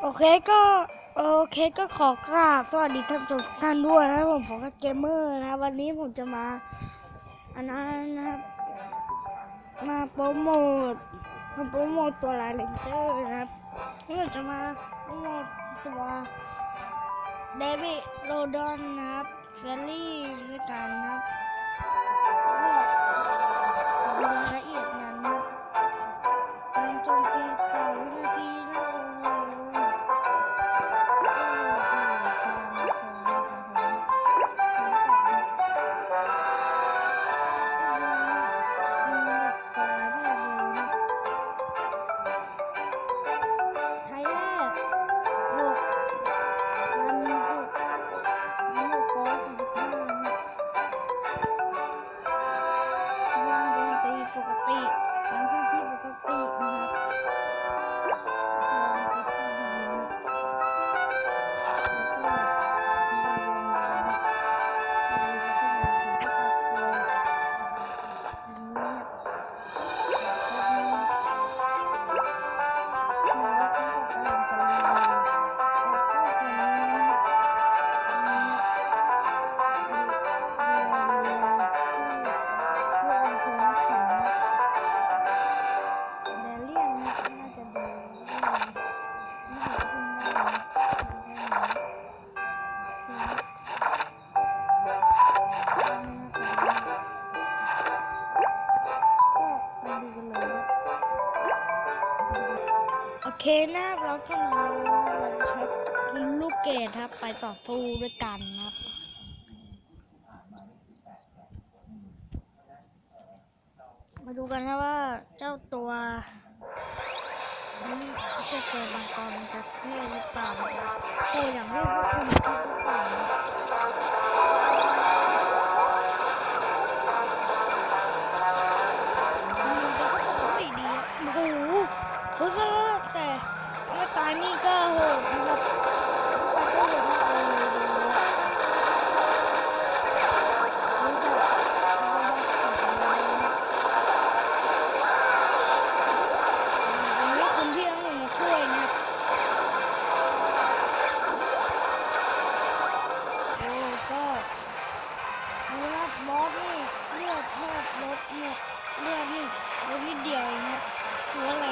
โอเคก็โอเคก็ขอกราบสวัสดีท่านผู้ชมทุกท่านด้วยนะผมโฟกัสเกมเมอร์นะวันนี้ผมจะมาอันนั้นนะครับมาโปรโมทมาโปรโมทตัวลายเลนเจอร์นะครับนี่ผมจะมาโปรโมทตัวเดวิดโรดอนนะครับเฟลลี่ด้วยกันนะครับดูรายละเอียดนะ เคนะครับเราจะมาเราจะใช้ลูกเกดครับ ไปต่อสู้ด้วยกันครับมาดูกันนะว่าเจ้าตัวนี้เจ้าตัวมังกรมันจะเท่หรือเปล่าโตอย่างที่พวกคุณคิดหรือเปล่า ลดหมดเลือดนี่ลดนิดเดียวเองนะถือว่าแร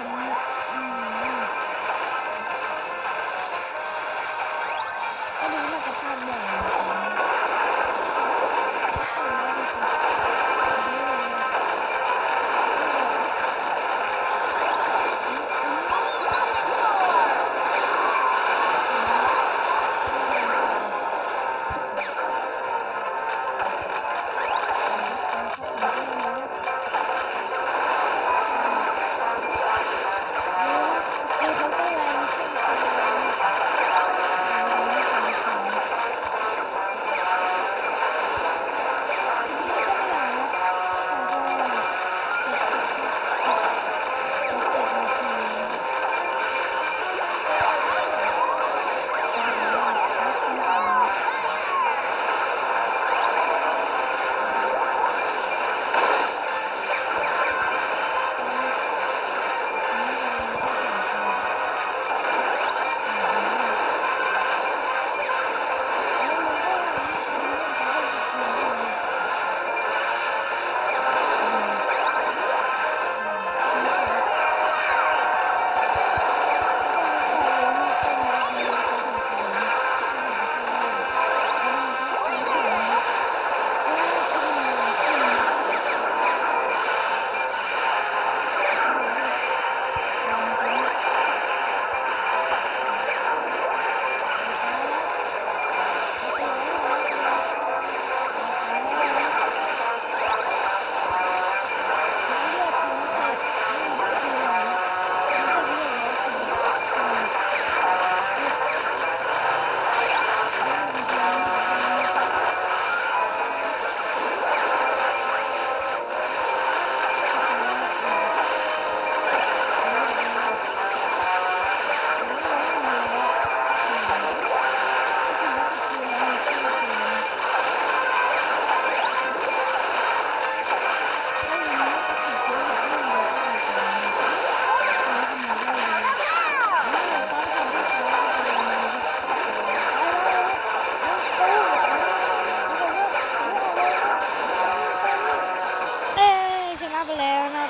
ไปแล้วนะ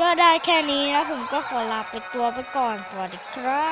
ก็ได้แค่นี้นะผมก็ขอลาไปตัวไปก่อนสวัสดีครับ